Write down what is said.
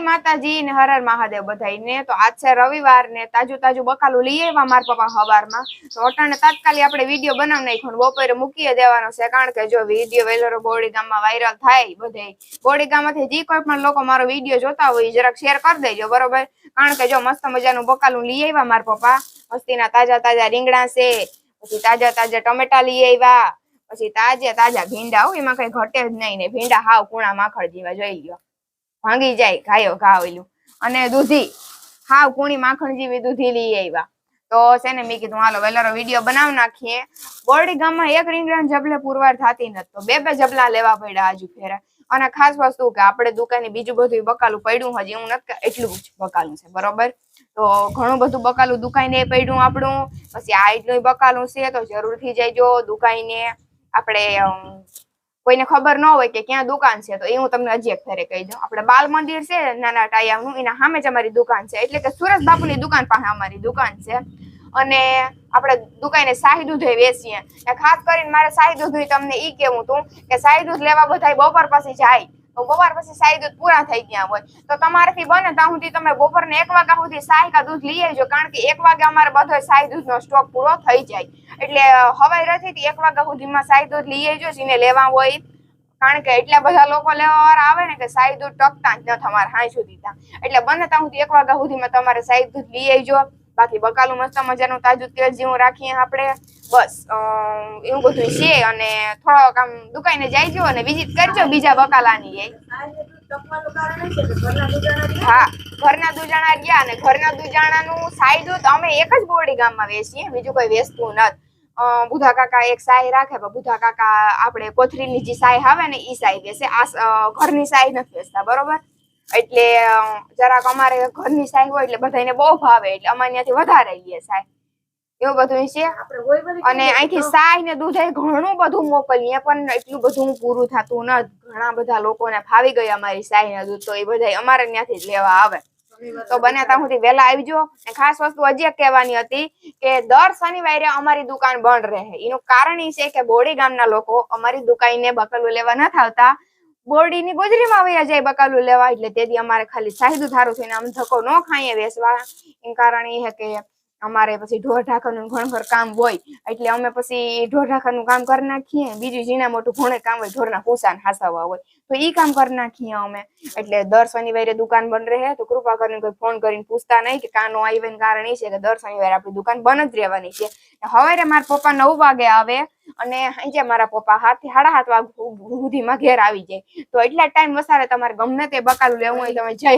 માતાજી ને હર મહાદેવ બધાઈને તો આજ છે રવિવાર ને તાજું તાજું બકાલું લઈ આવ્યા માર પપ્પા હવારમાં. તો અટાણે તાત્કાલિક આપણે વીડિયો બનાવી નાખ્યો બપોરે મૂકી દેવાનો છે. કારણ કે જો વીડિયો વેલરો બોડી ગામમાં વાયરલ થાય બધે બોડી ગામમાંથી જે કોઈ પણ લોકો મારો વીડિયો જોતા હોય જરાક શેર કરી દેજો, બરોબર? કારણ કે જો મસ્ત મજાનું બકાલું લઈ આવ્યા માર પપ્પા. મસ્તીના તાજા તાજા રીંગણા છે, પછી તાજા તાજા ટમેટા લઈ આવ્યા, પછી તાજા તાજા ભીંડા હોય એમાં કઈ ઘટે જ નહીં ને ભીંડા હાવ કુણા માખણ જેવા જોઈ લ્યો ભાંગી જાય ઘાયો ઘા ઓલું અને દૂધી, હાવ કુણી માખણ જેવી દૂધી લઈ આવ્યા. તો છે ને મેં કીધું, હાલો, વેલારો વીડિયો બનાવી નાખીએ. બોરડી ગામમાં એક રીંગણા જબલે પુરવાર થતી નથી. તો બે બે જબલા લેવા પડ્યા હજુ ફેરા અને ખાસ વસ્તુ કે આપણે દુકાને બીજું બધું બકાલું પડ્યું હજી હું નથી એટલું જ બકાલું છે, બરોબર? તો ઘણું બધું બકાલું દુકાને પડ્યું આપણું. પછી આ એટલું બકાલું છે, તો જરૂરથી જઈજો દુકાને આપણે કોઈને ખબર ન હોય કે ક્યાં દુકાન છે, તો એ હું તમને હજી એક ફેરે કહી દઉં. આપણે બાલ મંદિર છે, નાના ટાયાનું, એના સામે જ અમારી દુકાન છે. એટલે કે સુરત બાપુની દુકાન પાસે અમારી દુકાન છે. અને આપણે દુકાને શાહી દૂધ વેચીએ. ખાસ કરીને મારે શાહી દૂધ તમને એ કેવું હતું કે શાહી દૂધ લેવા બધા બપોર પછી જાય. તો બપોર પછી શાહી દૂધ પૂરા થઈ ગયા હોય. તો તમારાથી બને ત્યાં સુધી તમે બપોરને એક વાગ્યા સુધી શાહી કા દૂધ લઈ આવજો, કારણ કે એક વાગે અમારે બધો શાહી દૂધનો સ્ટોક પૂરો થઈ જાય. એટલે હવાઈ રથી એક વાગ્યા સુધીમાં શાહી દૂધ લઈ આવજો, જેને લેવા હોય કારણ કે એટલા બધા લોકો લેવા આવે ને કે સાઈ દૂધ ટકતા જ ન તમારે હાઈ સુધી એટલે બને ત્યાં સુધી એક વાગ્યા સુધીમાં તમારે સાઈ દૂધ લઈ આવજો. બાકી બકાલું મસ્ત મજાનું તાજું તેલ જેવું રાખીએ આપણે. બસ એવું બધું છે અને થોડોક આમ દુકાને જાયજો અને વિઝિટ કરજો બીજા બકાલાની એ. હા, ઘરના દુજાણા ગયા અને ઘરના દુજાણાનું સાઈ દૂધ અમે એક જ બોરડી ગામમાં વેચીએ, બીજું કોઈ વેચતું નથી. બુધા કાકા એક સાય રાખે બુધા કાકા આપણે કોથરીની જે સાઈ આવે ને એ સાઈ વેચે. આ ઘરની સાય નથી વેચતા, બરોબર? એટલે જરાક અમારે ઘરની સાઈ હોય એટલે બધાને બહુ ભાવે એટલે અમારે ત્યાંથી વધારે લઈએ સાઈ એવું બધું છે. અને અહીંથી સાય ને દૂધ એ ઘણું બધું મોકલીએ પણ એટલું બધું પૂરું થતું ન ઘણા બધા લોકોને ફાવી ગઈ અમારી સાય ને દૂધ તો એ બધા અમારે ત્યાંથી જ લેવા આવે. તો બને ત્યાં સુધી વહેલા આવજો. અને ખાસ વસ્તુ હજી એક કહેવાની હતી કે દર શનિવારે અમારી દુકાન બંધ રહે. એનું કારણ એ છે કે બોડી ગામના લોકો અમારી દુકાને બકલું લેવા નથી આવતા બોરડીની ગોજરીમાં વયા જાય બકાલું લેવા, એટલે તેથી અમારે ખાલી સાહિદું થારું થઈને આમ ધક્કો ન ખાઈએ વેસવા એ કારણ એ કે અમારે પછી ઢોર ઢાંકરનું ઘણ કામ હોય, એટલે અમે પછી ઢોર ઢાંકરનું કામ કરી નાખીએ. બીજું ઝીણા મોટું ઘણે કામ હોય, ઢોરના ભૂસાને હાસવવા હોય, તો ઈ કામ કરી નાખીએ અમે. એટલે દર શનિવારે દુકાન બંધ રહે, તો કૃપા કરીને કોઈ ફોન કરીને પૂછતા નહીં કે કાનો આવીને કારણ એ છે કે દર શનિવારે આપણી દુકાન બંધ જ રહેવાની છે. હવે મારા પપ્પા નવ વાગે આવે અને સાંજે મારા પપ્પા હાથ સાડા સાત વાગ સુધીમાં ઘેર આવી જાય. તો એટલા ટાઈમ વસારે તમારે ગમે તે બકાલું લેવું હોય, તમે જઈ